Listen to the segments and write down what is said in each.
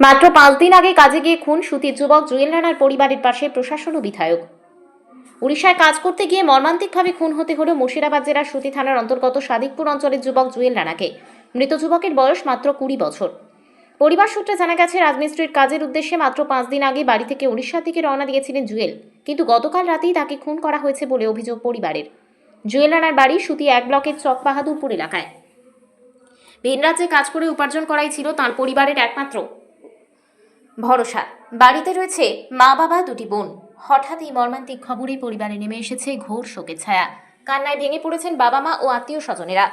মাত্র পাঁচ দিন আগে কাজে গিয়ে খুন সুতির যুবক জুয়েল রানার পরিবারের পাশে প্রশাসন ও বিধায়ক। উড়িষ্যায় কাজ করতে গিয়ে মর্মান্তিকভাবে খুন হতে হলো মুর্শিদাবাদ জেলার সুতি থানার অন্তর্গত সাদিকপুর অঞ্চলের যুবক জুয়েল রানাকে। মৃত যুবকের বয়স মাত্র কুড়ি বছর। পরিবার সূত্রে জানা গেছে, রাজমিস্ত্রির কাজের উদ্দেশ্যে মাত্র পাঁচ দিন আগে বাড়ি থেকে উড়িষ্যার দিকে রওনা দিয়েছিলেন জুয়েল। কিন্তু গতকাল রাতেই তাকে খুন করা হয়েছে বলে অভিযোগ পরিবারের। জুয়েল রানার বাড়ি সুতি এক ব্লকের চক বাহাদুরপুর এলাকায়। ভিন রাজ্যে কাজ করে উপার্জন করাই ছিল তার পরিবারের একমাত্র ভরসা। বাড়িতে রয়েছে মা বাবা, দুটি বোন। হঠাৎ এই মর্মান্তিক খবরে পরিবারে নেমে এসেছে ঘোর শোকের ছায়া। কান্নায় ভেঙে পড়েছেন বাবা মা ও আত্মীয় স্বজনেরা।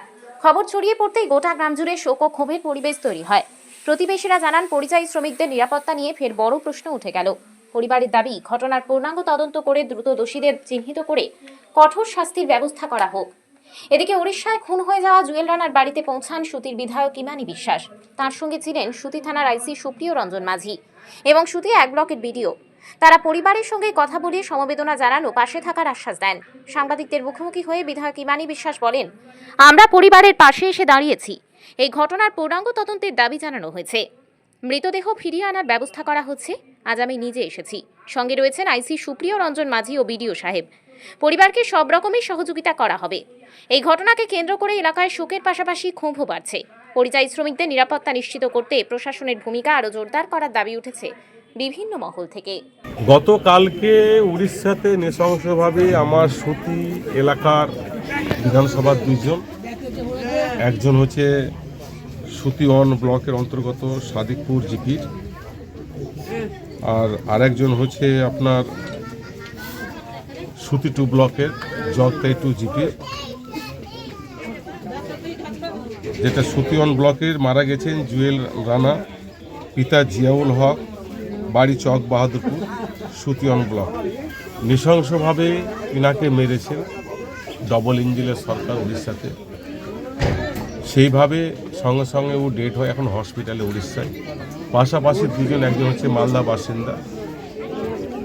খবর ছড়িয়ে পড়তেই গোটা গ্রাম জুড়ে শোক ও ক্ষোভের পরিবেশ তৈরি হয়। প্রতিবেশীরা জানান, পরিযায়ী শ্রমিকদের নিরাপত্তা নিয়ে ফের বড় প্রশ্ন উঠে গেল। পরিবারের দাবি, ঘটনার পূর্ণাঙ্গ তদন্ত করে দ্রুত দোষীদের চিহ্নিত করে কঠোর শাস্তির ব্যবস্থা করা হোক। এদিকে উড়িষ্যায় খুন হয়ে যাওয়া জুয়েল রানার বাড়িতে পৌঁছান সুতির বিধায়ক ইমানি বিশ্বাস। তার সঙ্গে ছিলেন সুতি থানার আইসি সুপ্রিয় রঞ্জন মাঝি এবং সুতি এক ব্লকের বিডিও। তারা পরিবারের সঙ্গে কথা বলে সমবেদনা জানানো পাশে থাকার আশ্বাস দেন। সাংবাদিকদের মুখোমুখি হয়ে বিধায়ক ইমানি বিশ্বাস বলেন, আমরা পরিবারের পাশে এসে দাঁড়িয়েছি। এই ঘটনার পূর্ণাঙ্গ তদন্তের দাবি জানানো হয়েছে। মৃতদেহ ফিরিয়ে আনার ব্যবস্থা করা হচ্ছে। আজ আমি নিজে এসেছি। সঙ্গে রয়েছেন আইসি সুপ্রিয় রঞ্জন মাঝি ও বিডিও সাহেব। পরিবারকে সব রকমের সহযোগিতা করা হবে। এই ঘটনাকে কেন্দ্র করে এলাকায় শোকের পাশাপাশি ক্ষোভও বাড়ছে। পরিযায়ী শ্রমিকদের নিরাপত্তা নিশ্চিত করতে প্রশাসনের ভূমিকা আরও জোরদার করার দাবি উঠেছে বিভিন্ন মহল থেকে। গতকালকে উড়িষ্যাতে নৃশংসভাবে আমার সুতি এলাকার বিধানসভার দুইজন, একজন হচ্ছে সুতি ওয়ান ব্লকের অন্তর্গত সাদিকপুর জিপির, আর আরেকজন হচ্ছে আপনার সুতি টু ব্লকের জগতাই টু জিপির যেটা সুতি ওয়ান ব্লকের মারা গেছেন জুয়েল রানা, পিতা জিয়াউল হক, বাড়ি চক বাহাদুরপুর সুতিয়ন ব্লক। নৃশংসভাবে ইনাকে মেরেছেন ডবল ইঞ্জিনের সরকার উড়িষ্যাতে। সেইভাবে সঙ্গে সঙ্গে ও ডেট হয় এখন হসপিটালে উড়িষ্যায়। পাশাপাশি দুজন, একজন হচ্ছে মালদা বাসিন্দা।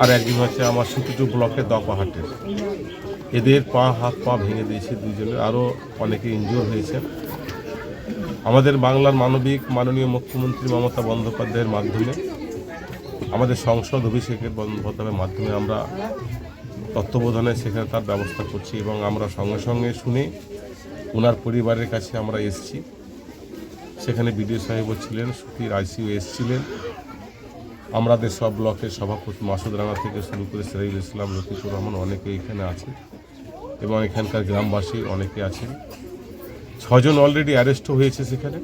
আর একজন হচ্ছে আমার সুতিটু ব্লকের দপাহাটের এদের পা, হাত, পা ভেঙে দিয়েছে দুজনে আরও অনেকে ইনজিওর হয়েছেন আমাদের বাংলার মানবিক, মাননীয় মুখ্যমন্ত্রী মমতা বন্দ্যোপাধ্যায়ের মাধ্যমে, আমাদের সংসদ অভিষেকের বন্দ্যোপাধ্যায়ের মাধ্যমে আমরা তত্ত্বাবধানে সেখানে তার ব্যবস্থা করছি এবং আমরা সঙ্গে সঙ্গে শুনে ওনার পরিবারের কাছে আমরা এসেছি। সেখানে বিডিও সাহেবও ছিলেন, সুতির আইসিও এসছিলেন। আমাদের সব ব্লকের সভাপতি মাসুদ রানা থেকে শুরু করে সিরাজুল ইসলাম, লতিফুর রহমান অনেকে এখানে আছে এবং এখানকার গ্রামবাসী অনেকে আছেন। ছজন অলরেডি অ্যারেস্টও হয়েছে সেখানে।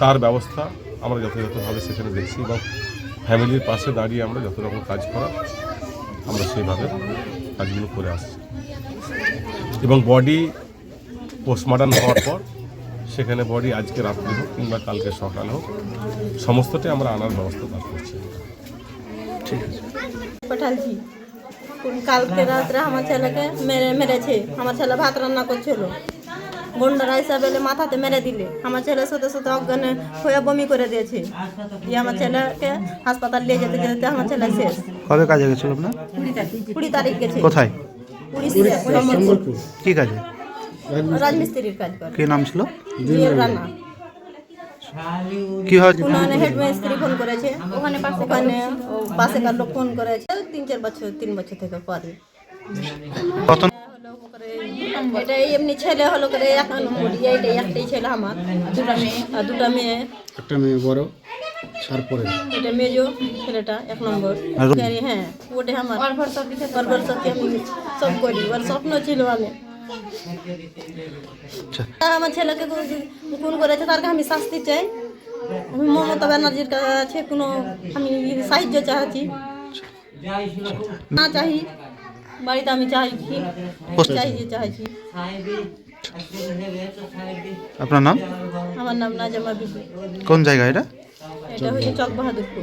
তার ব্যবস্থা আমরা যথাযথভাবে সেখানে দেখছি এবং ফ্যামিলির পাশে দাঁড়িয়ে আমরা যত রকম কাজ করা, আমরা সেইভাবে কাজগুলো করে আসছি। এবং বডি পোস্টমর্টম হওয়ার পর সেখানে বডি আজকে রাত্রি হোক কিংবা কালকে সকাল হোক সমস্তটাই আমরা আনার ব্যবস্থা তার করছি। পাঠালছি কালকে রাত্রে আমার ছেলেকে মেরে মেরেছে। আমার ছেলে ভাত রান্না করছিল। গুন্ডারা এসে বেলে মাথাতে মেরে দিলে। আমার ছেলের সাথে সাথে অজ্ঞানে হয়ে বমি করে দিয়েছে। দিয়ে আমার ছেলেকে হাসপাতাল নিয়ে যেতে যেতে আমার ছেলে শেষ। কবে কাজে গেছিল আপনার? কুড়ি তারিখ গেছে। কোথায়? কি কাজে রাজমিস্ত্রির কাজ করে। কি নাম ছিল? জুয়েল ফোন করেছে। ওখানে পাশে ওখানে লোক ফোন করেছে। তিন চার বছর তিন বছর থেকে পরে। কত এটা এমনি ছেলে হলো করে একটাই ছেলে আমার। দুটা মেয়ে আর দুটা মেয়ে। একটা মেয়ে বড় তারপরে এটা মেজো ছেলেটা এক নম্বর। হ্যাঁ ওটা আমার। আমি সব করি ওর স্বপ্ন ছিল আমি। আমার ছেলেকে খুন করেছে তারকে আমি শাস্তি চাই। আমি মমতা ব্যানার্জির কাছে কোনো আমি সাহায্য চাচ্ছি। না চাই বাড়িতে আমি চাইছি চাইছি চাইছি। আপনার নাম? আমার নাম নাজামা বিবি। কোন জায়গা এটা? এটা হচ্ছে চক বাহাদুরপুর